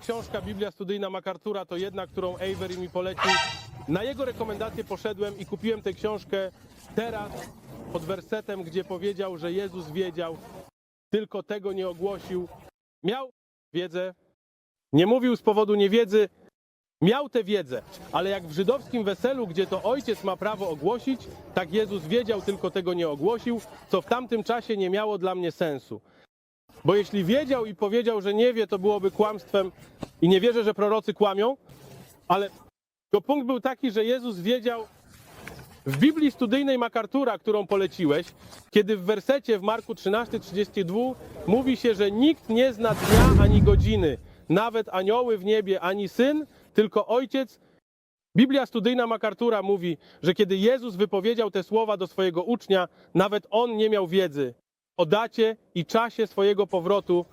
książka Biblia Studyjna MacArthur'a to jedna, którą Avery mi polecił. Na jego rekomendację poszedłem i kupiłem tę książkę teraz pod wersetem, gdzie powiedział, że Jezus wiedział, tylko tego nie ogłosił. Miał wiedzę, nie mówił z powodu niewiedzy, miał tę wiedzę, ale jak w żydowskim weselu, gdzie to ojciec ma prawo ogłosić, tak Jezus wiedział, tylko tego nie ogłosił, co w tamtym czasie nie miało dla mnie sensu. Bo jeśli wiedział i powiedział, że nie wie, to byłoby kłamstwem i nie wierzę, że prorocy kłamią, ale to punkt był taki, że Jezus wiedział w Biblii studyjnej MacArthur'a, którą poleciłeś, kiedy w wersecie w Marku 13:32 mówi się, że nikt nie zna dnia ani godziny, nawet anioły w niebie, ani syn, tylko ojciec. Biblia studyjna MacArthur'a mówi, że kiedy Jezus wypowiedział te słowa do swojego ucznia, nawet on nie miał wiedzy o dacie i czasie swojego powrotu